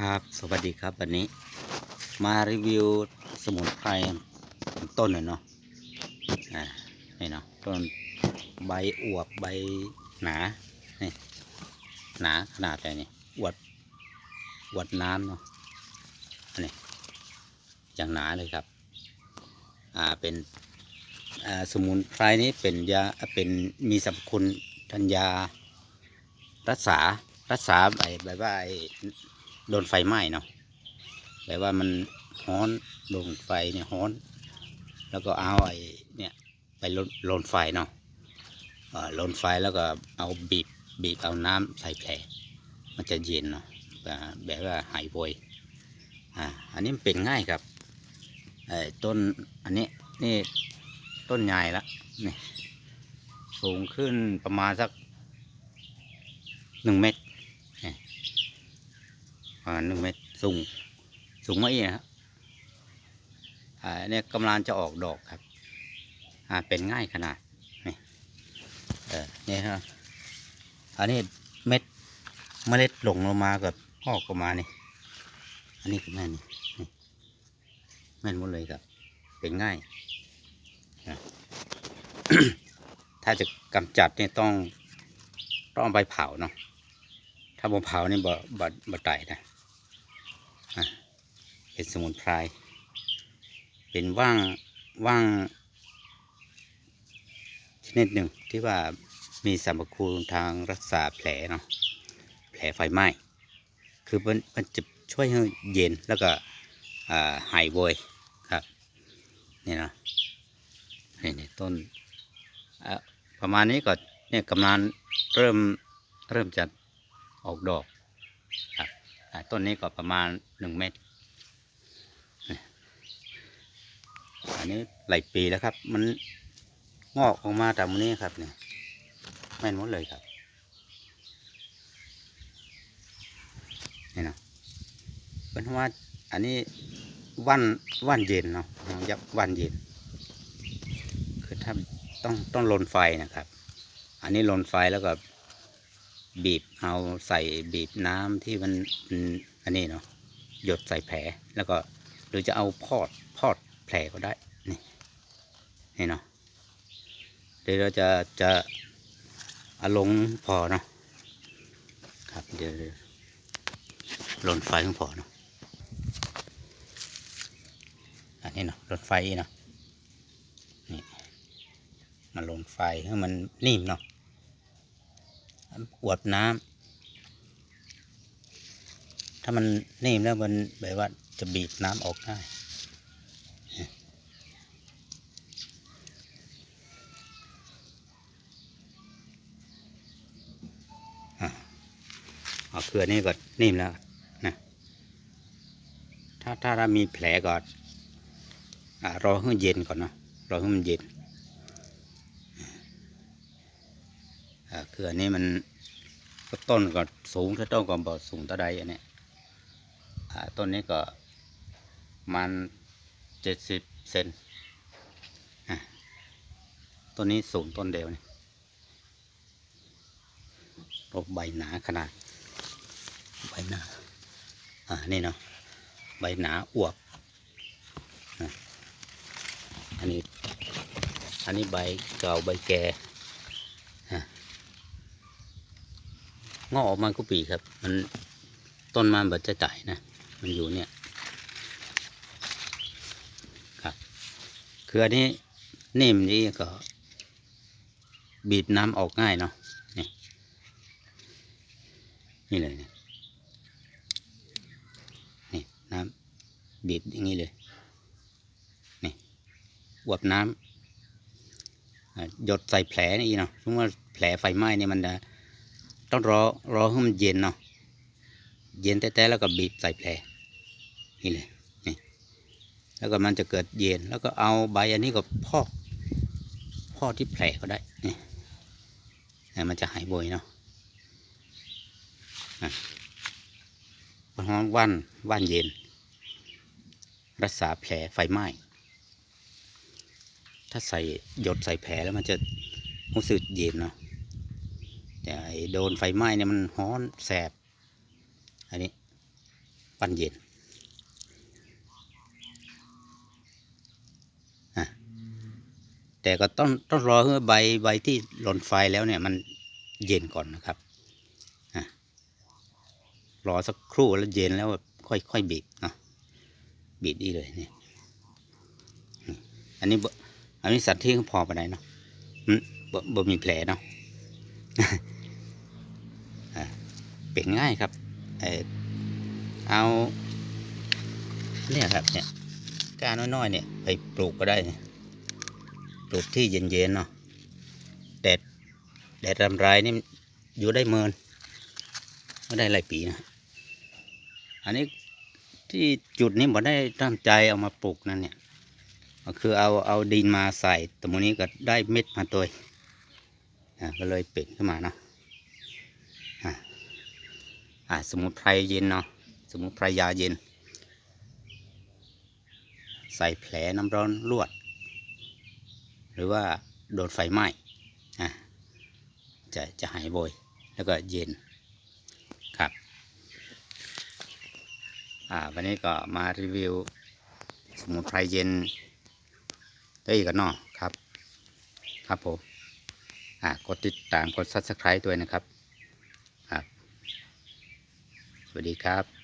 ครับสวัสดีครับวันนี้ มารีวิวสมุนไพรต้นหน่อยเนาะอ่านี่เนาะต้นใบอวบใบหนานี่หนาขนาดอะไหนนี่อวดอวดน้ำเนาะอันนี้อย่างหนาเลยครับอ่าเป็นอ่าสมุนไพรนี้เป็นยาเป็นมีสรรพคุณทัญญารักษารักษาใบใบว่าไอ้ โดนไฟไหม้เนาะแบบว่ามันฮ้อนโดนไฟเนี่ยฮ้อน แล้วก็เอาไอ้เนี่ยไปลนลนไฟเนาะเอ่อลนไฟแล้วก็เอาบีบบีบเอาน้ำใส่แผลมันจะเย็นเนาะแบบแบบว่าหายโวยอ่าอันนี้มันเป็นง่ายครับไอ้ต้นอันนี้นี่ต้นใหญ่ละนี่สูงขึ้นประมาณสักหนึ่งเมตร ประมาณหนึ่งเมตรสูงสูงไม่เองครับอ่าเนี่ยกำลังจะออกดอกครับอ่าเป็นง่ายขนาดนี่เออเนี่ยครับอันนี้เม็ดเมล็ดหลงลงมากับออกออกมานี่อันนี้คือแม่นนี่แม่นหมดเลยครับ เป็นง่าย ถ้าจะกำจัดเนี่ยต้องต้องไปเผาเนาะถ้าบ่เผานี่บ่บ่บ่ไตนะอะ เป็นสมุนไพร เป็นว่างว่างชนิดหนึ่งที่ว่ามีสรรพคุณทางรักษาแผลเนาะ แผลไฟไหม้ คือมันมันจะช่วยให้เย็นแล้วก็หายโวยครับ นี่เนาะนี่นี่ต้นอะประมาณนี้ก็เนี่ยกำลังเริ่มเริ่มจะออกดอกครับ ต้นนี้ก็ประมาณหนึ่งเมตร อันนี้หลายปีแล้วครับ มันงอกออกมาตามนี้ครับเนี่ยแม่นหมดเลยครับ นี่นะเป็นว่าอันนี้วันวันเย็นเนาะยับวันเย็น คือถ้าต้องต้องลนไฟนะครับ อันนี้ลนไฟแล้วก็ บีบเอาใส่บีบน้ำที่มันอันนี้เนาะหยดใส่แผลแล้วก็หรือจะเอาพอดพอดแผลก็ได้นี่นี่เนาะเดี๋ยวเราจะจะเอาลงพอเนาะครับเดี๋ยวเดี๋ยวลนไฟของพอเนาะอันนี้เนาะหล่นไฟเนาะนี่มาหล่นไฟให้มันนิ่มเนาะ อวดน้ำถ้ามันนิ่มแล้วมันแบบว่าจะบีบน้ำออกได้เอาเกลือนี่ก็นิ่มแล้วนะถ้าถ้าเรามีแผลก่อนอ่ารอให้มันเย็นก่อนเนาะรอให้มันเย็น อ่าคืออันนี้มันต้นก็สูงถ้าต้นก็บ่สูงเท่าใดอันนี้ต้นนี้ก็มันเจ็ดสิบเซนต้นนี้สูงต้นเดียวนี่พราะใบหนาขนาด ใบหนา อ่า นี่เนาะ ใบหนาอวบอันนี้ อันนี้ใบเก่าใบแก่ งอกออกมาก็ปีครับ มันต้นมันบัดจะไต่นะ มันอยู่เนี่ยครับคืออันนี้นิ่มนี้ก็ บีบน้ำออกง่ายเนาะนี่นี่เลยเนี่ยนี่น้ำบีบอย่างนี้เลยนี่อวบน้ำอ่าหยดใส่แผลนี่เนาะสมมติว่าแผลไฟไหม้เนี่ยมันจะ ต้องรอรอให้มันเย็นเนาะเย็นแต่ๆแล้วก็บีบใส่แผลนี่เลยนี่แล้วก็มันจะเกิดเย็นแล้วก็เอาใบอันนี้ก็พอกพอกที่แผลก็ได้นี่นี่มันจะหายบ่อยเนาะอะเพราะว่าวันวันเย็น รักษาแผลไฟไหม้ถ้าใส่หยดใส่แผลแล้วมันจะรู้สึกเย็นเนาะ แต่ไอ้โดนไฟไหม้เนี่ยมันฮ้อนแสบ อันนี้ปั้นเย็นอะแต่ก็ต้องต้องรอให้ใบใบที่หล่นไฟแล้วเนี่ยมันเย็นก่อนนะครับอะรอสักครู่แล้วเย็นแล้วค่อยค่อยบีบเนาะบีบดีเลยเนี่ยอันนี้อันนี้สัตว์ที่เขาพอไปไหนเนาะอืมบ่บ่มีแผลเนาะ เป็นง่ายครับเออเอาเนี่ยครับเนี่ยก้านน้อยๆเนี่ยไปปลูกก็ได้ปลูกที่เย็นๆเนาะแดดแดดรำไรนี่อยู่ได้เมินไม่ได้หลายปีนะอันนี้ที่จุดนี้ผมได้ตั้งใจเอามาปลูกนั่นเนี่ยก็คือเอาเอาดินมาใส่ตรงนี้ก็ได้เม็ดมาตัวอะก็เลยเป็นขึ้นมาเนาะ อะสมุนไพรเย็นเนาะสมุนไพรยาเย็น ใส่แผลน้ำร้อนลวด หรือว่าโดนไฟไหม้อะจะจะหายบ่อยแล้วก็เย็นครับอ่าวันนี้ก็มารีวิว สมุนไพรเย็นได้อีกกันเนาะครับ ครับผมอ่ากดติดตามกดซับสไครต์ด้วยนะครับ สวัสดีครับ